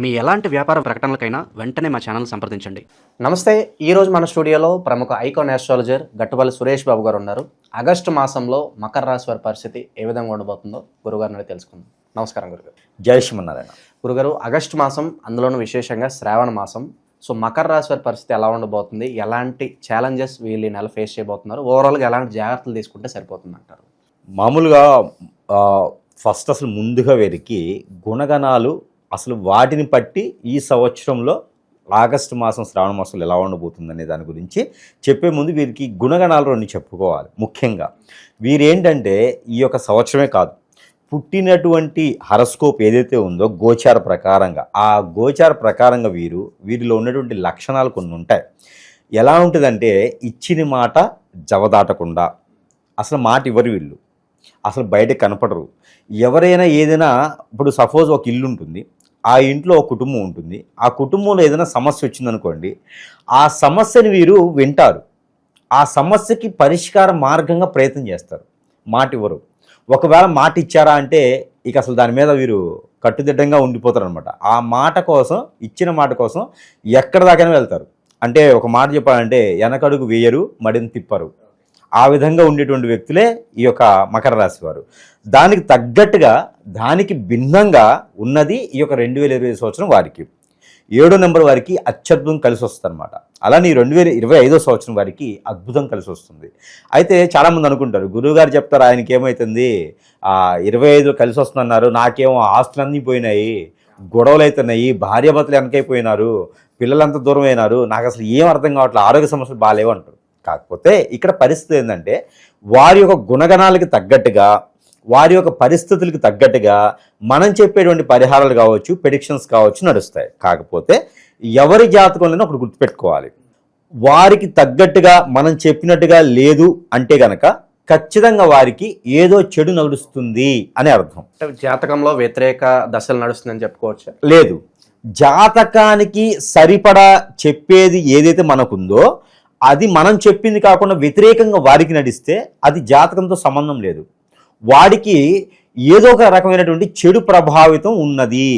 మీ ఎలాంటి వ్యాపార ప్రకటనలకైనా వెంటనే మా ఛానల్ సంప్రదించండి. నమస్తే ఈరోజు మన స్టూడియోలో ప్రముఖ ఐకాన్ ఆస్ట్రాలజర్ గట్టుపల్లి సురేష్ బాబు గారు ఉన్నారు. ఆగస్టు మాసంలో మకర రాశి వారి పరిస్థితి ఏ విధంగా ఉండబోతుందో గురుగారిని తెలుసుకుందాం. నమస్కారం గురుగారు. జై శ్రీమన్నారాయణ. గురుగారు ఆగస్టు మాసం అందులోనూ విశేషంగా శ్రావణ మాసం. సో మకర రాశి వారి పరిస్థితి ఎలా ఉండబోతుంది? ఎలాంటి ఛాలెంజెస్ వీళ్ళు ఈ నెల ఫేస్ చేయబోతున్నారు? ఓవరాల్గా ఎలాంటి జాగ్రత్తలు తీసుకుంటే సరిపోతుంది అంటారు మామూలుగా ఫస్ట్ అసలు ముందుగా వీరికి గుణగణాలు అసలు వాటిని పట్టి ఈ సంవత్సరంలో ఆగస్టు మాసం శ్రావణ మాసంలో ఎలా ఉండబోతుందనే దాని గురించి చెప్పే ముందు వీరికి గుణగణాలు రెండు చెప్పుకోవాలి. ముఖ్యంగా వీరేంటంటే ఈ యొక్క సంవత్సరమే కాదు పుట్టినటువంటి హరస్కోప్ ఏదైతే ఉందో గోచార ప్రకారంగా ఆ గోచార ప్రకారంగా వీరు వీరిలో ఉన్నటువంటి లక్షణాలు కొన్ని ఉంటాయి. ఎలా ఉంటుందంటే ఇచ్చిన మాట జవదాటకుండా అసలు మాట ఇవ్వరు వీళ్ళు అసలు బయట కనపడరు. ఎవరైనా ఏదైనా ఇప్పుడు సపోజ్ ఒక ఇల్లు ఉంటుంది ఆ ఇంట్లో ఒక కుటుంబం ఉంటుంది. ఆ కుటుంబంలో ఏదైనా సమస్య వచ్చిందనుకోండి ఆ సమస్యని వీరు వింటారు. ఆ సమస్యకి పరిష్కార మార్గంగా ప్రయత్నం చేస్తారు. మాట ఇవ్వరు ఒకవేళ మాట ఇచ్చారా అంటే ఇక అసలు దాని మీద వీరు కట్టుదిట్టంగా ఉండిపోతారు అనమాట ఆ మాట కోసం ఇచ్చిన మాట కోసం ఎక్కడ దాకైనా వెళ్తారు. అంటే ఒక మాట చెప్పాలంటే వెనకడుగు వేయరు మడిని తిప్పరు. ఆ విధంగా ఉండేటువంటి వ్యక్తులే ఈ యొక్క మకర రాశి వారు దానికి తగ్గట్టుగా దానికి భిన్నంగా ఉన్నది ఈ యొక్క రెండు వేల ఇరవై సంవత్సరం వారికి. ఏడో నెంబర్ వారికి అత్యద్భుతం కలిసి వస్తుంది అనమాట అలానే ఈ రెండు వేల ఇరవై ఐదో సంవత్సరం వారికి అద్భుతం కలిసి వస్తుంది. అయితే చాలామంది అనుకుంటారు గురువుగారు చెప్తారు ఆయనకి ఏమవుతుంది ఇరవై ఐదు కలిసి వస్తుందన్నారు నాకేమో ఆస్తులన్నీ పోయినాయి గొడవలు అవుతున్నాయి భార్యాభర్తలు వెనకైపోయినారు పిల్లలంతా దూరం అయినారు నాకు అసలు ఏం అర్థం కావట్లేదు ఆరోగ్య సమస్యలు బాగాలేవు అంటారు. కాకపోతే ఇక్కడ పరిస్థితి ఏంటంటే వారి యొక్క గుణగణాలకి తగ్గట్టుగా వారి యొక్క పరిస్థితులకు తగ్గట్టుగా మనం చెప్పేటువంటి పరిహారాలు కావచ్చు ప్రెడిక్షన్స్ కావచ్చు నడుస్తాయి. కాకపోతే ఎవరి జాతకంలోనే ఒకటి గుర్తుపెట్టుకోవాలి. వారికి తగ్గట్టుగా మనం చెప్పినట్టుగా లేదు అంటే గనక ఖచ్చితంగా వారికి ఏదో చెడు నడుస్తుంది అని అర్థం. అంటే జాతకంలో వ్యతిరేక దశలు నడుస్తుందని చెప్పుకోవచ్చు? లేదు. జాతకానికి సరిపడా చెప్పేది ఏదైతే మనకుందో అది మనం చెప్పింది కాకుండా వ్యతిరేకంగా వారికి నడిస్తే అది జాతకంతో సంబంధం లేదు. వాడికి ఏదో ఒక రకమైనటువంటి చెడు ప్రభావితం ఉన్నది.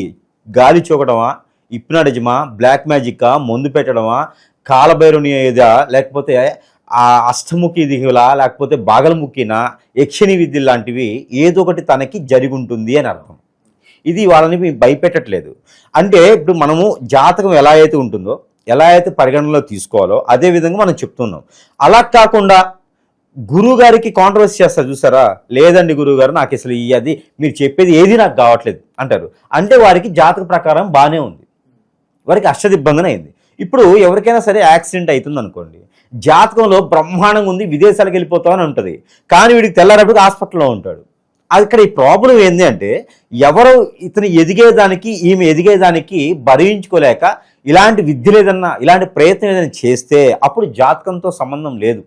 గాలి చూకడమా ఇప్నాడిజమా బ్లాక్ మ్యాజిక్కా మందు పెట్టడమా కాలభైరుని ఏదా లేకపోతే ఆ అష్టముఖి దిగులా లేకపోతే బాగలముఖినా యక్షిణి విద్య లాంటివి ఏదో ఒకటి తనకి జరిగి ఉంటుంది అని అర్థం. ఇది వాళ్ళని మేము భయపెట్టట్లేదు. అంటే ఇప్పుడు మనము జాతకం ఎలా అయితే ఉంటుందో ఎలా అయితే పరిగణనలో తీసుకోవాలో అదే విధంగా మనం చెప్తున్నాం. అలా కాకుండా గురువు గారికి కాంట్రవర్సీ చేస్తారు చూసారా? లేదండి గురువు గారు నాకు అసలు ఈ అది మీరు చెప్పేది ఏది నాకు కావట్లేదు అంటారు. అంటే వారికి జాతక ప్రకారం బాగానే ఉంది. వారికి అష్టదిబ్బందన అయింది. ఇప్పుడు ఎవరికైనా సరే యాక్సిడెంట్ అవుతుంది అనుకోండి జాతకంలో బ్రహ్మాండంగా ఉంది విదేశాలకు వెళ్ళిపోతామని ఉంటుంది. కానీ వీడికి తెల్లారప్పుడు హాస్పిటల్లో ఉంటాడు. అది ఇక్కడ ఈ ప్రాబ్లం ఏంది అంటే ఎవరు ఇతను ఎదిగేదానికి ఈమె ఎదిగేదానికి భరించుకోలేక ఇలాంటి విద్యలు ఏదన్నా ఇలాంటి ప్రయత్నం ఏదైనా చేస్తే అప్పుడు జాతకంతో సంబంధం లేదు.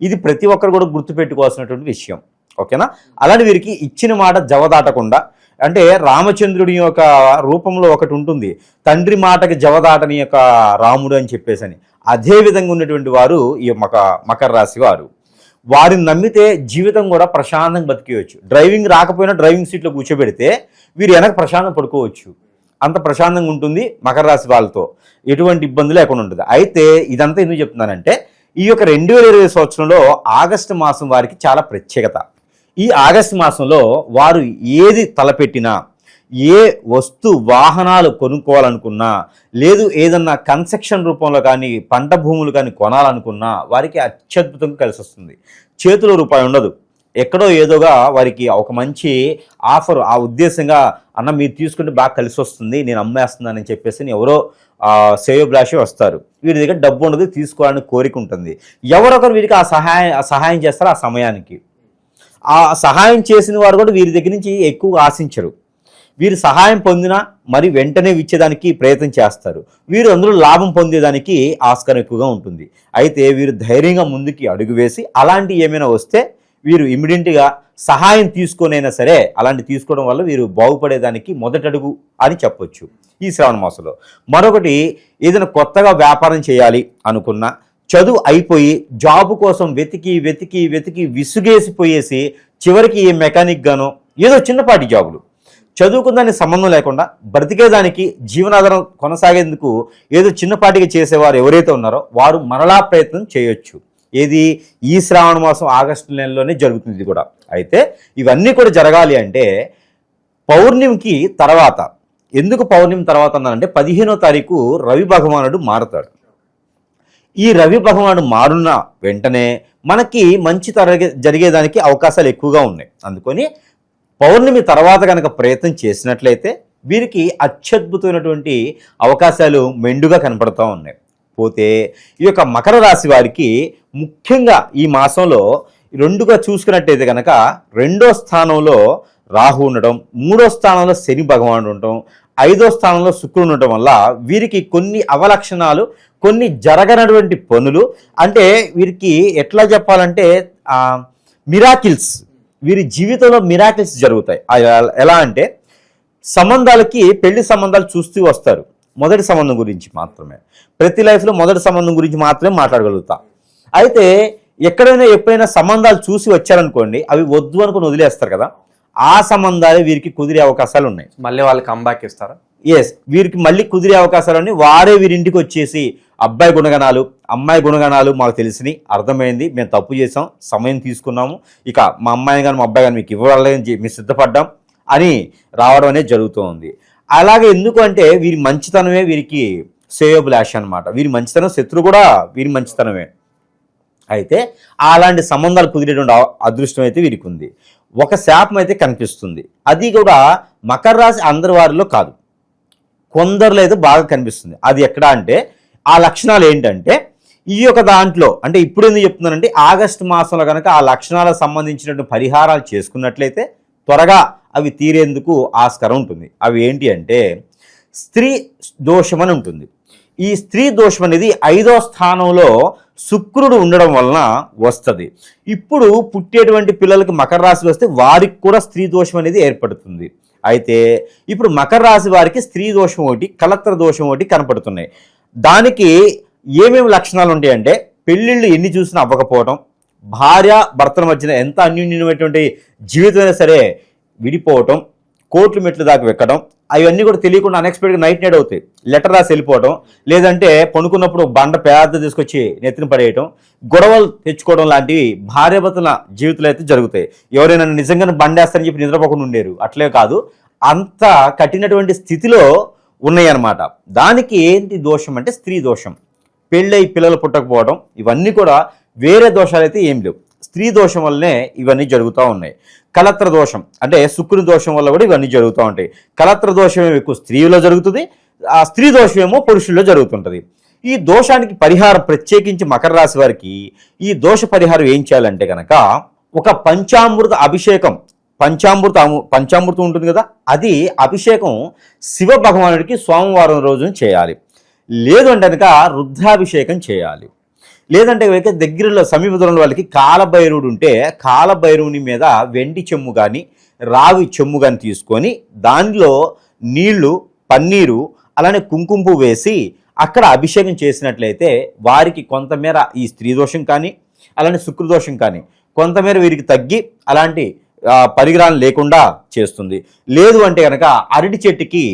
ఇది ప్రతి ఒక్కరు కూడా గుర్తుపెట్టుకోవాల్సినటువంటి విషయం. ఓకేనా? అలాంటి వీరికి ఇచ్చిన మాట జవదాటకుండా అంటే రామచంద్రుడి యొక్క రూపంలో ఒకటి ఉంటుంది తండ్రి మాటకి జవదాటని యొక్క రాముడు అని చెప్పేసి అని అదే విధంగా ఉన్నటువంటి వారు ఈ మక మకర రాశి వారు. వారిని నమ్మితే జీవితం కూడా ప్రశాంతంగా బతికేయచ్చు. డ్రైవింగ్ రాకపోయినా డ్రైవింగ్ సీట్లో కూర్చోబెడితే వీరు వెనక ప్రశాంతం పడుకోవచ్చు. అంత ప్రశాంతంగా ఉంటుంది మకర రాశి వాళ్ళతో. ఎటువంటి ఇబ్బంది లేకుండా ఉంటుంది. అయితే ఇదంతా ఎందుకు చెప్తున్నానంటే ఈ యొక్క రెండు వేల ఇరవై సంవత్సరంలో ఆగస్టు మాసం వారికి చాలా ప్రత్యేకత. ఈ ఆగస్టు మాసంలో వారు ఏది తలపెట్టినా ఏ వస్తు వాహనాలు కొనుక్కోవాలనుకున్నా లేదు ఏదన్నా కన్స్ట్రక్షన్ రూపంలో కానీ పంట భూములు కానీ కొనాలనుకున్నా వారికి అత్యద్భుతంగా కలిసి వస్తుంది చేతిలో రూపాయి ఉండదు. ఎక్కడో ఏదోగా వారికి ఒక మంచి ఆఫర్ ఆ ఉద్దేశంగా అన్న మీరు తీసుకుంటే బాగా కలిసి వస్తుంది నేను అమ్మేస్తున్నానని చెప్పేసి ఎవరో సేయోభిలాషి వస్తారు. వీరి దగ్గర డబ్బు ఉండదు తీసుకోవాలని కోరిక ఉంటుంది. ఎవరొకరు వీరికి ఆ సహాయం ఆ సహాయం చేస్తారు ఆ సమయానికి. ఆ సహాయం చేసిన వారు కూడా వీరి దగ్గర నుంచి ఎక్కువ ఆశించరు. వీరు సహాయం పొందినా మరి వెంటనే ఇచ్చేదానికి ప్రయత్నం చేస్తారు. వీరు అందరూ లాభం పొందేదానికి ఆస్కారం ఎక్కువగా ఉంటుంది. అయితే వీరు ధైర్యంగా ముందుకి అడుగు వేసి అలాంటి ఏమైనా వస్తే వీరు ఇమిడియంట్గా సహాయం తీసుకొనైనా సరే అలాంటి తీసుకోవడం వల్ల వీరు బాగుపడేదానికి మొదటడుగు అని చెప్పొచ్చు ఈ శ్రావణ మాసంలో. మరొకటి ఏదైనా కొత్తగా వ్యాపారం చేయాలి అనుకున్నా చదువు అయిపోయి జాబ్ కోసం వెతికి వెతికి వెతికి విసుగేసిపోయేసి చివరికి ఏ మెకానిక్ గానో ఏదో చిన్నపాటి జాబులు. చదువుకుందానికి సంబంధం లేకుండా బ్రతికేదానికి జీవనాధారం కొనసాగేందుకు ఏదో చిన్నపాటిగా చేసేవారు ఎవరైతే ఉన్నారో వారు మరలా ప్రయత్నం చేయొచ్చు. ఏది? ఈ శ్రావణ మాసం ఆగస్టు నెలలోనే జరుగుతుంది కూడా. అయితే ఇవన్నీ కూడా జరగాలి అంటే పౌర్ణమికి తర్వాత. ఎందుకు పౌర్ణమి తర్వాత అన్నానంటే పదిహేనో తారీఖు రవి భగవానుడు మారుతాడు. ఈ రవి భగవానుడు మారున్న వెంటనే మనకి మంచి తరగే జరిగేదానికి అవకాశాలు ఎక్కువగా ఉన్నాయి. అందుకొని పౌర్ణమి తర్వాత కనుక ప్రయత్నం చేసినట్లయితే వీరికి అత్యద్భుతమైనటువంటి అవకాశాలు మెండుగా కనపడుతూ ఉన్నాయి. పోతే ఈ యొక్క మకర రాశి వారికి ముఖ్యంగా ఈ మాసంలో రెండుగా చూసుకున్నట్టయితే కనుక రెండో స్థానంలో రాహు ఉండడం మూడో స్థానంలో శని భగవానుడు ఉండటం ఐదో స్థానంలో శుక్రుడు ఉండటం వల్ల వీరికి కొన్ని అవలక్షణాలు కొన్ని జరగనటువంటి పనులు. అంటే వీరికి ఎట్లా చెప్పాలంటే మిరాకిల్స్ వీరి జీవితంలో మిరాకిల్స్ జరుగుతాయి. ఎలా అంటే సంబంధాలకి పెళ్ళి సంబంధాలు చూస్తూ వస్తారు. మొదటి సంబంధం గురించి మాత్రమే. ప్రతి లైఫ్లో మొదటి సంబంధం గురించి మాత్రమే మాట్లాడగలుగుతా. అయితే ఎక్కడైనా ఎప్పుడైనా సంబంధాలు చూసి వచ్చారనుకోండి అవి వద్దు అనుకుని వదిలేస్తారు కదా ఆ సంబంధాలే వీరికి కుదిరే అవకాశాలు ఉన్నాయి. మళ్ళీ వాళ్ళు కంబ్యాక్ ఇస్తారా? ఎస్ వీరికి మళ్ళీ కుదిరే అవకాశాలన్నీ వారే వీరింటికి వచ్చేసి అబ్బాయి గుణగణాలు అమ్మాయి గుణగణాలు మాకు తెలిసినాయి అర్థమైంది మేము తప్పు చేసాం సమయం తీసుకున్నాము ఇక మా అమ్మాయి కానీ మా అబ్బాయి కానీ మీకు ఇవ్వాలని మేము సిద్ధపడ్డాం అని రావడం అనేది జరుగుతూ ఉంది అలాగే ఎందుకు అంటే వీరి మంచితనమే వీరికి సేవబుల్ యాక్షన్ అనమాట వీరి మంచితనం శత్రు కూడా వీరి మంచితనమే. అయితే అలాంటి సంబంధాలు కుదిరేటువంటి అదృష్టం అయితే వీరికి ఉంది ఒక శాపం అయితే కనిపిస్తుంది. అది కూడా మకర రాశి అందరి వారిలో కాదు. కొందరిలో అయితే బాగా కనిపిస్తుంది. అది ఎక్కడ అంటే ఆ లక్షణాలు ఏంటంటే ఈ యొక్క దాంట్లో అంటే ఇప్పుడు ఎందుకు చెప్తున్నానంటే ఆగస్టు మాసంలో కనుక ఆ లక్షణాలకు సంబంధించినటువంటి పరిహారాలు చేసుకున్నట్లయితే త్వరగా అవి తీరేందుకు ఆస్కారం ఉంటుంది. అవి ఏంటి అంటే స్త్రీ దోషం అని ఉంటుంది. ఈ స్త్రీ దోషం అనేది ఐదో స్థానంలో శుక్రుడు ఉండడం వలన వస్తుంది. ఇప్పుడు పుట్టేటువంటి పిల్లలకి మకర రాశి వస్తే వారికి కూడా స్త్రీ దోషం అనేది ఏర్పడుతుంది. అయితే ఇప్పుడు మకర రాశి వారికి స్త్రీ దోషం ఒకటి కలత్ర దోషం ఒకటి కనపడుతున్నాయి. దానికి ఏమేమి లక్షణాలు ఉంటాయంటే పెళ్ళిళ్ళు ఎన్ని చూసినా అవ్వకపోవడం భార్య భర్తల మధ్యన ఎంత అన్యూన్యమైనటువంటి జీవితమైనా సరే విడిపోవటం కోట్లు మెట్లు దాకా వెక్కడం అవన్నీ కూడా తెలియకుండా అన్ఎక్స్పెక్టెడ్గా నైట్ నైట్ అవుతాయి. లెటర్ రాసి వెళ్ళిపోవడం లేదంటే పనుకున్నప్పుడు బండ పేద తీసుకొచ్చి నెత్తిన పడేయటం గొడవలు తెచ్చుకోవడం లాంటివి భార్యాభర్తల జీవితంలో అయితే జరుగుతాయి. ఎవరైనా నిజంగానే బండేస్తారని చెప్పి నిద్రపోకుండా ఉండేరు. అట్లే కాదు. అంత కఠినటువంటి స్థితిలో ఉన్నాయన్నమాట. దానికి ఏంటి దోషం అంటే స్త్రీ దోషం. పెళ్ళై పిల్లలు పుట్టకపోవడం ఇవన్నీ కూడా వేరే దోషాలు అయితే ఏం లేవు. స్త్రీ దోషం వల్లనే ఇవన్నీ జరుగుతూ ఉన్నాయి. కలత్ర దోషం అంటే శుక్రుని దోషం వల్ల కూడా ఇవన్నీ జరుగుతూ ఉంటాయి. కలత్ర దోషం ఎక్కువ స్త్రీలో జరుగుతుంది ఆ స్త్రీ దోషం ఏమో పురుషుల్లో జరుగుతుంటుంది. ఈ దోషానికి పరిహారం ప్రత్యేకించి మకర రాశి వారికి ఈ దోష పరిహారం ఏం చేయాలంటే కనుక ఒక పంచామృత అభిషేకం పంచామృత పంచామృతం ఉంటుంది కదా అది అభిషేకం శివ భగవానుడికి సోమవారం రోజున చేయాలి. లేదు అంటే కనుక రుద్రాభిషేకం చేయాలి. లేదంటే కనుక దగ్గరలో సమీప దూరంలో వాళ్ళకి కాలభైరవుడు ఉంటే కాలభైరవుని మీద వెండి చెమ్ము కానీ రావి చెమ్ము కానీ తీసుకొని దానిలో నీళ్ళు పన్నీరు అలానే కుంకుమ వేసి అక్కడ అభిషేకం చేసినట్లయితే వారికి కొంతమేర ఈ స్త్రీ దోషం కానీ అలానే శుక్రదోషం కానీ కొంతమేర వీరికి తగ్గి అలాంటి పరిగ్రహం లేకుండా చేస్తుంది. లేదు అంటే కనుక అరటి చెట్టుకి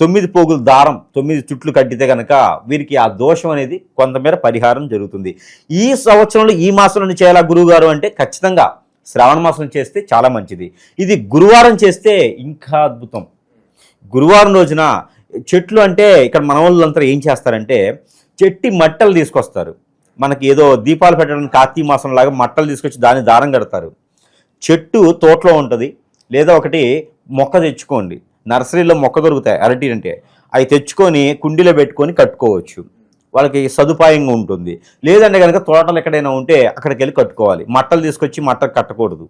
తొమ్మిది పోగులు దారం తొమ్మిది చుట్లు కట్టితే కనుక వీరికి ఆ దోషం అనేది కొంతమేర పరిహారం జరుగుతుంది. ఈ సంవత్సరంలో ఈ మాసంలో చేయాలా గురువుగారు అంటే ఖచ్చితంగా శ్రావణ మాసం చేస్తే చాలా మంచిది. ఇది గురువారం చేస్తే ఇంకా అద్భుతం. గురువారం రోజున చెట్లు అంటే ఇక్కడ మన వాళ్ళంతా ఏం చేస్తారంటే చెట్టి మట్టలు తీసుకొస్తారు. మనకి ఏదో దీపాలు పెట్టడానికి కార్తీక మాసం లాగా మట్టలు తీసుకొచ్చి దాన్ని దారం కడతారు. చెట్టు తోటలో ఉంటుంది. లేదా ఒకటి మొక్క తెచ్చుకోండి. నర్సరీలో మొక్క దొరుకుతాయి అరటి అంటే. అవి తెచ్చుకొని కుండీలో పెట్టుకొని కట్టుకోవచ్చు. వాళ్ళకి సదుపాయంగా ఉంటుంది. లేదంటే కనుక తోటలు ఎక్కడైనా ఉంటే అక్కడికి వెళ్ళి కట్టుకోవాలి. మట్టలు తీసుకొచ్చి మట్టలు కట్టకూడదు.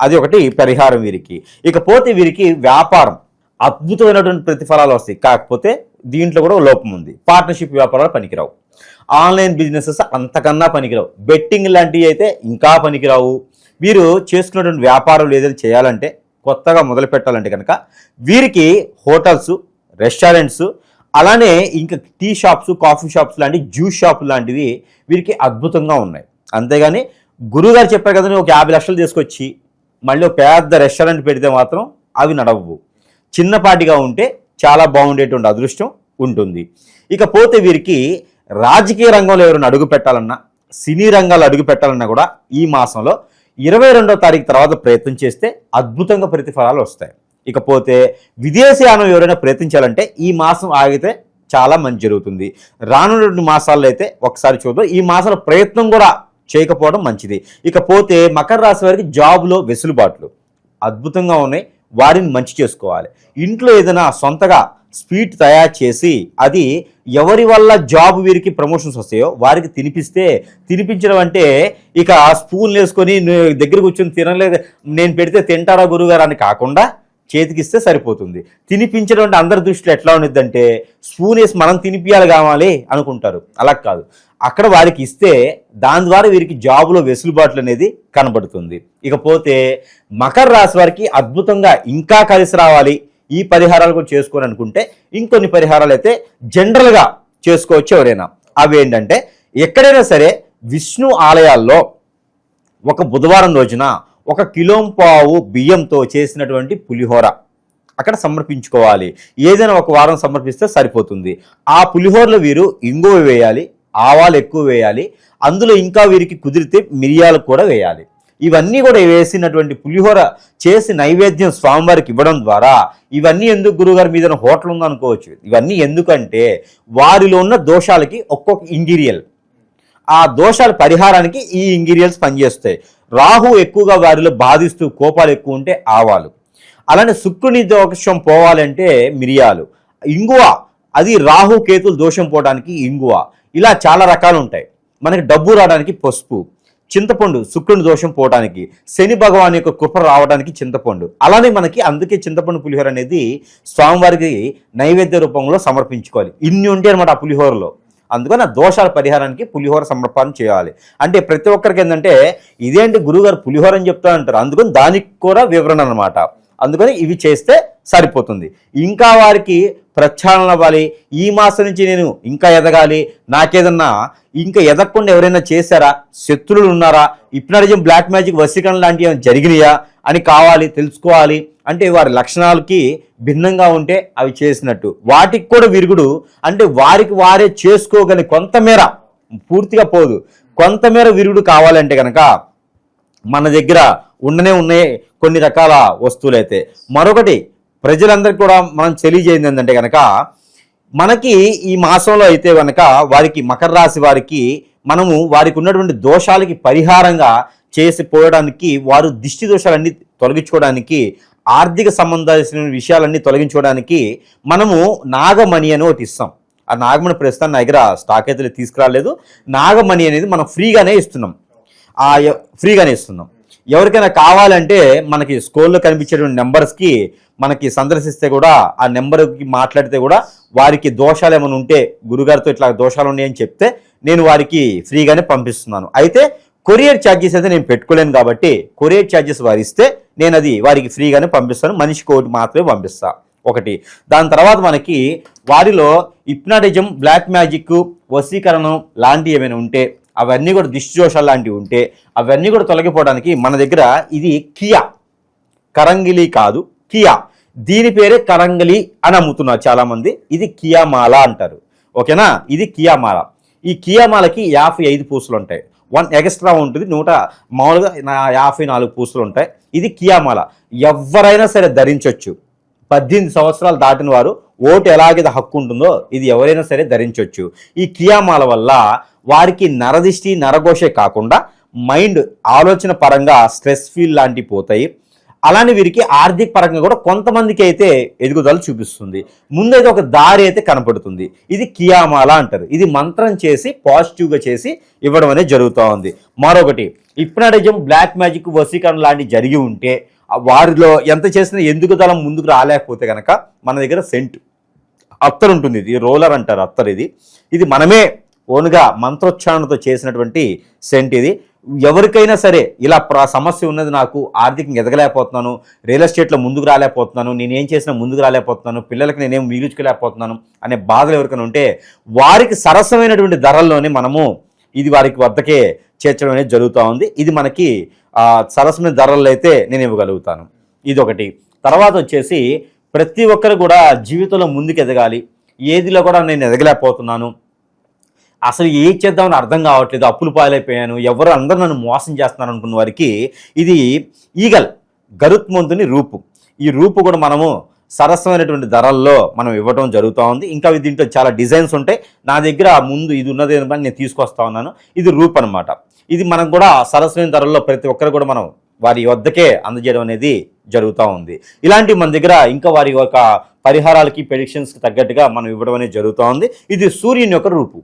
అది ఒకటి పరిహారం వీరికి. ఇకపోతే వీరికి వ్యాపారం. అద్భుతమైనటువంటి ప్రతిఫలాలు వస్తాయి. కాకపోతే దీంట్లో కూడా లోపం ఉంది. పార్ట్నర్షిప్ వ్యాపారాలు పనికిరావు. ఆన్లైన్ బిజినెసెస్ అంతకన్నా పనికిరావు. బెట్టింగ్ లాంటివి అయితే ఇంకా పనికిరావు. వీరు చేసుకున్నటువంటి వ్యాపారాలు ఏదైనా చేయాలంటే కొత్తగా మొదలు పెట్టాలంటే కనుక వీరికి హోటల్స్ రెస్టారెంట్స్ అలానే ఇంకా టీ షాప్స్ కాఫీ షాప్స్ లాంటి జ్యూస్ షాప్ లాంటివి వీరికి అద్భుతంగా ఉన్నాయి. అంతేగాని గురుగారు చెప్పారు కదా ఒక యాభై లక్షలు తీసుకొచ్చి మళ్ళీ ఒక పెద్ద రెస్టారెంట్ పెడితే మాత్రం అవి నడవవు. చిన్నపాటిగా ఉంటే చాలా బాగుండేటువంటి అదృష్టం ఉంటుంది. ఇకపోతే వీరికి రాజకీయ రంగంలో ఎవరైనా అడుగు పెట్టాలన్నా సినీ రంగాలు అడుగు పెట్టాలన్నా కూడా ఈ మాసంలో ఇరవై రెండో తారీఖు తర్వాత ప్రయత్నం చేస్తే అద్భుతంగా ప్రతిఫలాలు వస్తాయి. ఇకపోతే విదేశీయానం ఎవరైనా ప్రయత్నించాలంటే ఈ మాసం ఆగితే చాలా మంచి జరుగుతుంది. రానున్న రెండు మాసాల్లో అయితే ఒకసారి చూద్దాం. ఈ మాసాల ప్రయత్నం కూడా చేయకపోవడం మంచిది. ఇకపోతే మకర రాశి వారికి జాబ్లో వెసులుబాట్లు అద్భుతంగా ఉన్నాయి. వారిని మంచి చేసుకోవాలి. ఇంట్లో ఏదైనా సొంతగా స్వీట్ తయారు చేసి అది ఎవరి వల్ల జాబ్ వీరికి ప్రమోషన్స్ వస్తాయో వారికి తినిపిస్తే తినిపించడం అంటే ఇక స్పూన్ వేసుకొని నువ్వు దగ్గర కూర్చొని తినలేదు నేను పెడితే తింటారా గురుగారు అని కాకుండా చేతికిస్తే సరిపోతుంది. తినిపించడం అంటే అందరి దృష్టిలో ఎట్లా ఉండిద్దంటే స్పూన్ వేసి మనం తినిపియాలి కావాలి అనుకుంటారు. అలా కాదు. అక్కడ వారికి ఇస్తే దాని ద్వారా వీరికి జాబులో వెసులుబాట్లు అనేది కనబడుతుంది. ఇకపోతే మకర రాశి వారికి అద్భుతంగా ఇంకా కలిసి రావాలి. ఈ పరిహారాలు కూడా చేసుకోని అనుకుంటే ఇంకొన్ని పరిహారాలు అయితే జనరల్గా చేసుకోవచ్చు ఎవరైనా. అవి ఏంటంటే ఎక్కడైనా సరే విష్ణు ఆలయాల్లో ఒక బుధవారం రోజున ఒక కిలోంపావు బియ్యంతో చేసినటువంటి పులిహోర అక్కడ సమర్పించుకోవాలి. ఏదైనా ఒక వారం సమర్పిస్తే సరిపోతుంది. ఆ పులిహోరలో వీరు ఇంగువ వేయాలి ఆవాలు ఎక్కువ వేయాలి అందులో ఇంకా వీరికి కుదిరితే మిరియాలు కూడా వేయాలి. ఇవన్నీ కూడా వేసినటువంటి పులిహోర చేసి నైవేద్యం స్వామివారికి ఇవ్వడం ద్వారా ఇవన్నీ ఎందుకు గురుగారి మీద హోటల్ ఉందనుకోవచ్చు. ఇవన్నీ ఎందుకంటే వారిలో ఉన్న దోషాలకి ఒక్కొక్క ఇంగిరియల్. ఆ దోషాల పరిహారానికి ఈ ఇంగిరియల్స్ పనిచేస్తాయి. రాహు ఎక్కువగా వారిలో బాధిస్తూ కోపాలు ఎక్కువ ఉంటే ఆవాలు. అలానే శుక్రుని దోషం పోవాలంటే మిరియాలు. ఇంగువ అది రాహు కేతులు దోషం పోవడానికి ఇంగువ. ఇలా చాలా రకాలు ఉంటాయి. మనకి డబ్బు రావడానికి పసుపు. చింతపండు శుక్రుని దోషం పోవడానికి శని భగవాన్ యొక్క కృప రావడానికి చింతపండు. అలానే మనకి అందుకే చింతపండు పులిహోర అనేది స్వామివారికి నైవేద్య రూపంలో సమర్పించుకోవాలి. ఇన్ని ఉంటే అనమాట ఆ పులిహోరలో. అందుకని ఆ దోషాల పరిహారానికి పులిహోర సమర్పణ చేయాలి. అంటే ప్రతి ఒక్కరికి ఏంటంటే ఇదేంటి గురుగారు పులిహోర అని చెప్తా అంటారు అందుకని దానికి కూడా వివరణ అనమాట అందుకని ఇవి చేస్తే సరిపోతుంది. ఇంకా వారికి ప్రక్షాళన అవ్వాలి. ఈ మాసం నుంచి నేను ఇంకా ఎదగాలి. నాకేదన్నా ఇంకా ఎదగకుండా ఎవరైనా చేశారా? శత్రువులు ఉన్నారా? ఇప్నాడిజం బ్లాక్ మ్యాజిక్ వసీకరణ లాంటివి ఏమైనా జరిగినాయా? అని కావాలి తెలుసుకోవాలి. అంటే వారి లక్షణాలకి భిన్నంగా ఉంటే అవి చేసినట్టు. వాటికి కూడా విరుగుడు. అంటే వారికి వారే చేసుకోగలి కొంతమేర పూర్తిగా పోదు. కొంతమేర విరుగుడు కావాలంటే కనుక మన దగ్గర ఉండనే ఉన్నాయి కొన్ని రకాల వస్తువులు అయితే మరొకటి ప్రజలందరికీ కూడా మనం తెలియజేయండి ఏంటంటే కనుక మనకి ఈ మాసంలో అయితే కనుక వారికి మకర రాశి వారికి మనము వారికి ఉన్నటువంటి దోషాలకి పరిహారంగా చేసి పోయడానికి వారు దిష్టి దోషాలన్నీ తొలగించుకోవడానికి ఆర్థిక సంబంధించిన విషయాలన్నీ తొలగించుకోవడానికి మనము నాగమణి అని ఒకటి ఇస్తాం. ఆ నాగమణి ప్రస్తుతాన్ని నా దగ్గర స్టాక్ అయితే తీసుకురాలేదు. నాగమణి అనేది మనం ఫ్రీగానే ఇస్తున్నాం. ఆ ఫ్రీగానే ఇస్తున్నాం. ఎవరికైనా కావాలంటే మనకి స్కూల్లో కనిపించేటువంటి నెంబర్స్కి మనకి సందర్శిస్తే కూడా ఆ నెంబర్కి మాట్లాడితే కూడా వారికి దోషాలు ఏమైనా ఉంటే గురుగారితో ఇట్లా దోషాలు ఉన్నాయని చెప్తే నేను వారికి ఫ్రీగానే పంపిస్తున్నాను. అయితే కొరియర్ ఛార్జెస్ అయితే నేను పెట్టుకోలేను కాబట్టి కొరియర్ ఛార్జెస్ వారు ఇస్తే నేను అది వారికి ఫ్రీగానే పంపిస్తాను. మనిషికి ఒకటి మాత్రమే పంపిస్తా. ఒకటి. దాని తర్వాత మనకి వారిలో ఇప్నాటిజం బ్లాక్ మ్యాజిక్ వశీకరణం లాంటివి ఏమైనా ఉంటే అవన్నీ కూడా దిష్టిదోషాలు లాంటివి ఉంటే అవన్నీ కూడా తొలగిపోవడానికి మన దగ్గర ఇది కియా. కరంగిలి కాదు కియా. దీని పేరే కరంగిలి అని అమ్ముతున్నారు చాలామంది. ఇది కియామాల అంటారు. ఓకేనా? ఇది కియామాల. ఈ కియామాలకి యాభై ఐదు పూసలు ఉంటాయి వన్ ఎక్స్ట్రా ఉంటుంది. నూట మామూలుగా యాభై నాలుగు పూసలు ఉంటాయి ఇది కియామాల. ఎవరైనా సరే ధరించవచ్చు పద్దెనిమిది సంవత్సరాలు దాటిన వారు ఓటు ఎలాగైతే హక్కు ఉంటుందో ఇది ఎవరైనా సరే ధరించవచ్చు. ఈ కియామాల వల్ల వారికి నరదిష్టి నరఘోషే కాకుండా మైండ్ ఆలోచన పరంగా స్ట్రెస్ ఫీల్ లాంటివి పోతాయి. అలానే వీరికి ఆర్థిక పరంగా కూడా కొంతమందికి అయితే ఎదుగుదల చూపిస్తుంది. ముందైతే ఒక దారి అయితే కనపడుతుంది. ఇది కియామాల అంటారు. ఇది మంత్రం చేసి పాజిటివ్గా చేసి ఇవ్వడం అనేది జరుగుతూ ఉంది. మరొకటి ఇప్నాటిజం బ్లాక్ మ్యాజిక్ వసీకరణ లాంటివి జరిగి ఉంటే వారిలో ఎంత చేసినా ఎందుకు దళం ముందుకు రాలేకపోతే కనుక మన దగ్గర సెంట్. అత్తర్ ఉంటుంది ఇది రోలర్ అంటారు అత్తర్ ఇది. ఇది మనమే ఓన్గా మంత్రోచ్చారణతో చేసినటువంటి సెంట్ ఇది. ఎవరికైనా సరే ఇలా ప్ర- సమస్య ఉన్నది నాకు ఆర్థికంగా ఎదగలేకపోతున్నాను రియల్ ఎస్టేట్లో ముందుకు రాలేకపోతున్నాను నేనేం చేసినా ముందుకు రాలేకపోతున్నాను పిల్లలకి నేనేం మిగిల్చుకోలేకపోతున్నాను అనే బాధలు ఎవరికైనా ఉంటే వారికి సరసమైనటువంటి ధరల్లోనే మనము ఇది వారికి వద్దకే చేర్చడం అనేది జరుగుతూ ఉంది. ఇది మనకి సరసమైన ధరల్లో అయితే నేను ఇవ్వగలుగుతాను. ఇది ఒకటి తర్వాత వచ్చేసి ప్రతి ఒక్కరు కూడా జీవితంలో ముందుకు ఎదగాలి. ఏదిలో కూడా నేను ఎదగలేకపోతున్నాను. అసలు ఏం చేద్దామని అర్థం కావట్లేదు. అప్పులు పాలైపోయాను. ఎవరు అందరూ నన్ను మోసం చేస్తున్నారు అనుకున్న వారికి ఇది ఈగల్ గరుత్మంతుని రూపు. ఈ రూపు కూడా మనము సరసమైనటువంటి ధరల్లో మనం ఇవ్వడం జరుగుతూ ఉంది. ఇంకా దీంట్లో చాలా డిజైన్స్ ఉంటాయి. నా దగ్గర ముందు ఇది ఉన్నది అని నేను తీసుకొస్తా ఉన్నాను. ఇది రూప్ అనమాట ఇది మనం కూడా సరసమైన ధరల్లో ప్రతి ఒక్కరు కూడా మనం వారి వద్దకే అందజేయడం అనేది జరుగుతూ ఉంది. ఇలాంటి మన దగ్గర ఇంకా వారి యొక్క పరిహారాలకి ప్రెడిక్షన్స్కి తగ్గట్టుగా మనం ఇవ్వడం అనేది జరుగుతూ ఉంది. ఇది సూర్యుని యొక్క రూపు.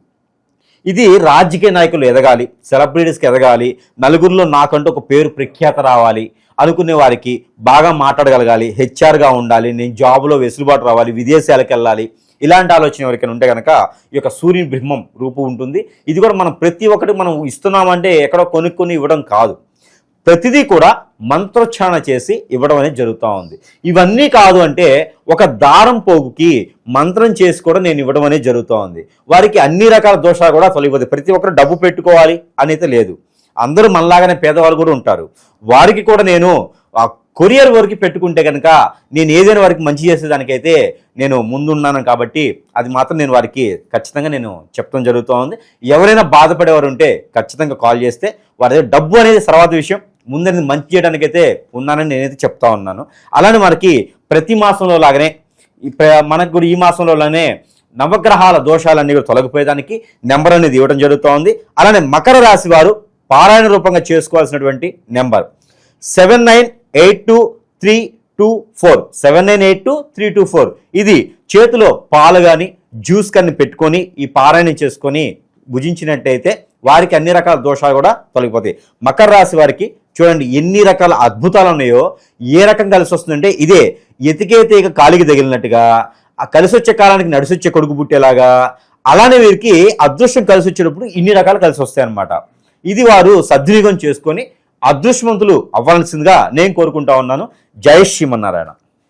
ఇది రాజకీయ నాయకులు ఎదగాలి సెలబ్రిటీస్కి ఎదగాలి నలుగురిలో నాకంటూ ఒక పేరు ప్రఖ్యాత రావాలి అనుకునే వారికి బాగా మాట్లాడగలగాలి హెచ్ఆర్గా ఉండాలి నేను జాబ్లో వెసులుబాటు రావాలి విదేశాలకు వెళ్ళాలి ఇలాంటి ఆలోచన ఎవరికైనా ఉంటే కనుక ఈ యొక్క సూర్యుని బ్రహ్మం రూపు ఉంటుంది. ఇది కూడా మనం ప్రతి ఒక్కటి మనం ఇస్తున్నామంటే ఎక్కడో కొనుక్కొని ఇవ్వడం కాదు. ప్రతిదీ కూడా మంత్రోచ్చారణ చేసి ఇవ్వడం అనేది జరుగుతూ ఉంది. ఇవన్నీ కాదు అంటే ఒక దారం పోగుకి మంత్రం చేసి కూడా నేను ఇవ్వడం అనేది జరుగుతూ ఉంది. వారికి అన్ని రకాల దోషాలు కూడా తొలగిపోతాయి ప్రతి ఒక్కరు డబ్బు పెట్టుకోవాలి అనేది లేదు. అందరూ మనలాగానే పేదవాళ్ళు కూడా ఉంటారు. వారికి కూడా నేను కొరియర్ వరకు పెట్టుకుంటే కనుక నేను ఏదైనా వారికి మంచి చేసేదానికైతే నేను ముందున్నాను కాబట్టి అది మాత్రం నేను వారికి ఖచ్చితంగా నేను చెప్పడం జరుగుతూ ఉంది. ఎవరైనా బాధపడేవారు ఉంటే ఖచ్చితంగా కాల్ చేస్తే వారి డబ్బు అనేది తర్వాత విషయం. ముందనేది మంచి చేయడానికైతే ఉన్నానని నేనైతే చెప్తా ఉన్నాను. అలానే మనకి ప్రతి మాసంలో లాగానే మనకు కూడా ఈ మాసంలోనే నవగ్రహాల దోషాలన్నీ కూడా తొలగిపోయేదానికి నెంబర్ అనేది ఇవ్వడం జరుగుతూ ఉంది. అలానే మకర రాశి వారు పారాయణ రూపంగా చేసుకోవాల్సినటువంటి number. Seven nine eight two three two four. Seven nine eight two three two four. ఇది చేతిలో పాలు కానీ జ్యూస్ కానీ పెట్టుకొని ఈ పారాయణ చేసుకొని భుజించినట్టయితే వారికి అన్ని రకాల దోషాలు కూడా తొలగిపోతాయి. మకర రాశి వారికి చూడండి ఎన్ని రకాల అద్భుతాలు ఉన్నాయో ఏ రకం కలిసి వస్తుందంటే ఇదే ఎతికే తీగ కాలికి తగిలినట్టుగా ఆ కలిసి వచ్చే కాలానికి నడిసి వచ్చే కొడుకు పుట్టేలాగా అలానే వీరికి అదృష్టం కలిసి వచ్చేటప్పుడు ఇన్ని రకాలు కలిసి వస్తాయన్నమాట. ఇది వారు సద్వినియోగం చేసుకొని అదృష్టవంతులు అవ్వాల్సిందిగా నేను కోరుకుంటా ఉన్నాను. జై శ్రీమన్నారాయణ.